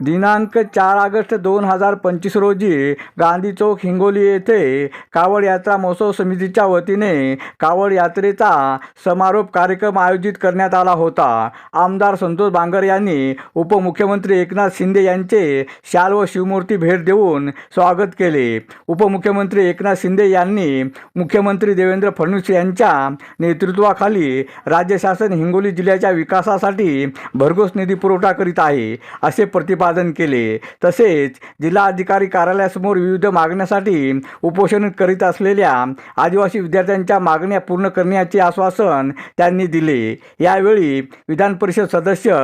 दिनांक चार ऑगस्ट दोन हजार पंचवीस रोजी गांधी चौक हिंगोली येथे कावड यात्रा महोत्सव समितीच्या वतीने कावड यात्रेचा समारोप कार्यक्रम आयोजित करण्यात आला होता. आमदार संतोष बांगर यांनी उपमुख्यमंत्री एकनाथ शिंदे यांचे शाल व शिवमूर्ती भेट देऊन स्वागत केले. उपमुख्यमंत्री एकनाथ शिंदे यांनी मुख्यमंत्री देवेंद्र फडणवीस यांच्या नेतृत्वाखाली राज्य शासन हिंगोली जिल्ह्याच्या विकासासाठी भरघोस निधी पुरवठा करीत आहे असे प्रतिपादन केले. तसेच जिल्हाधिकारी कार्यालयासमोर विविध मागण्यासाठी उपोषण करीत असलेल्या आदिवासी विद्यार्थ्यांच्या मागण्या पूर्ण करण्याचे आश्वासन त्यांनी दिले. यावेळी विधान परिषद सदस्य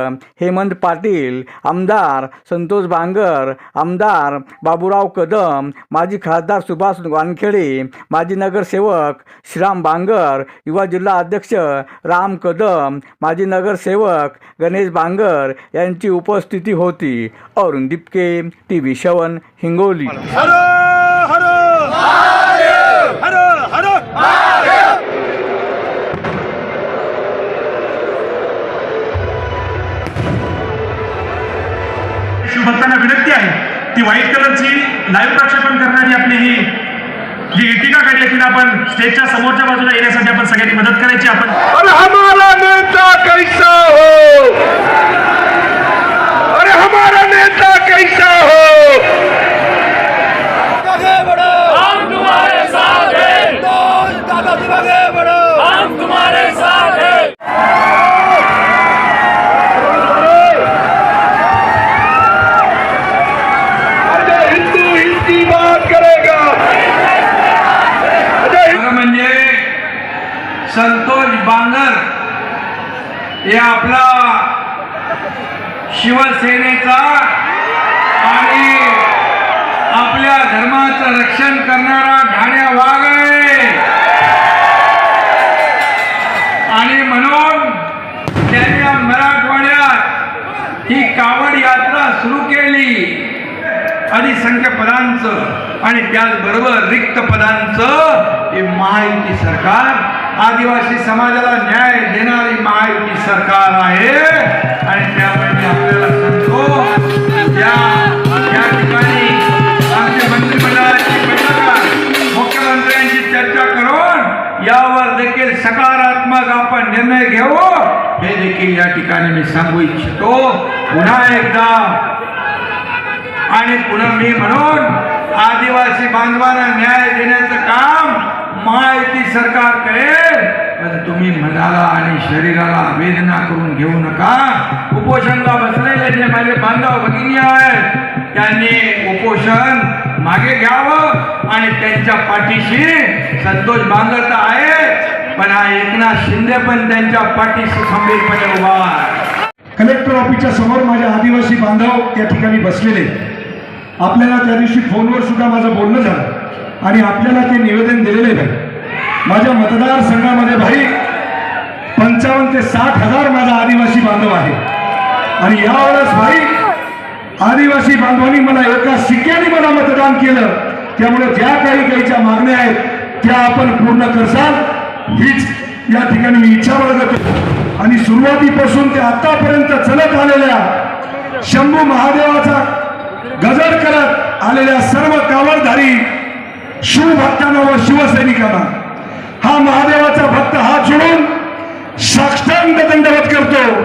हेमंत पाटील आमदार संतोष बांगर आमदार बाबूराव कदम माजी खासदार सुभाष वानखेडे माजी नगरसेवक श्रीराम बांगर युवा जिल्हा अध्यक्ष राम कदम माजी नगरसेवक गणेश बांगर यांची उपस्थिती होती. अरुण दिपके टी व्ही शवन हिंगोली. हर हर हर हर शिवभक्तांना विनंती आहे ती व्हाईट कलरची लाईव्ह प्रक्षेपण करणारी आपली ही जी इटिका काढली तिला आपण स्टेजच्या समोरच्या बाजूला येण्यासाठी आपण सगळ्यांनी मदत करायची आपण संतोष बांगर हे आपला शिवसेनेचा आणि आपल्या धर्माचं रक्षण करणारा ढाण्या वाघ आहे. आणि म्हणून त्यांनी मराठवाड्यात ही कावड यात्रा सुरू केली. अधिसंख्य पदांचं आणि त्याचबरोबर रिक्त पदांचं हे महायुती सरकार आदिवासी समाजाला न्याय देणारी महायुती सरकार आहे. आणि त्यामुळे मी आपल्याला सांगतो या या ठिकाणी आमच्या मंत्रिमंडळाची बैठक मुख्यमंत्र्यांची चर्चा करून यावर देखील सकारात्मक आपण निर्णय घेऊ. हे देखील या ठिकाणी मी सांगू इच्छितो. पुन्हा एकदा आणि पुन्हा मी म्हणून आदिवासी बांधवांना न्याय देण्याचं सरकार करेल पण तुम्ही मनाला आणि शरीराला वेदना करून घेऊ नका. उपोषणला बसलेले जे माझे बांधव भगिनी आहेत त्यांनी उपोषण मागे घ्यावं आणि त्यांच्या पाठीशी संतोष बांधत तर आहे. पण हा एकनाथ शिंदे पण त्यांच्या पाठीशी खंबीरपणे उभा कलेक्टर ऑफिसच्या समोर माझे आदिवासी बांधव त्या ठिकाणी बसलेले आपल्याला त्या दिवशी फोनवर सुद्धा माझं बोलणं झालं आणि आपल्याला ते निवेदन दिलेले नाही माझ्या मतदारसंघामध्ये भाई पंचावन्न ते साठ हजार माझा आदिवासी बांधव आहे. आणि यावेळेस भाई आदिवासी बांधवांनी मला एका शिक्क्याने मला मतदान केलं. त्यामुळे ज्या काही काहीच्या मागण्या आहेत त्या आपण पूर्ण करसाल. हीच या ठिकाणी मी इच्छा बाळगतो आणि सुरुवातीपासून ते आतापर्यंत चलत आलेल्या शंभू महादेवाचा गजर करत आलेल्या सर्व कावडधारी शिवभक्तांना व शिवसैनिकांना हा महादेवाचा भक्त हात जोडून साष्टांग दंडवत करतो.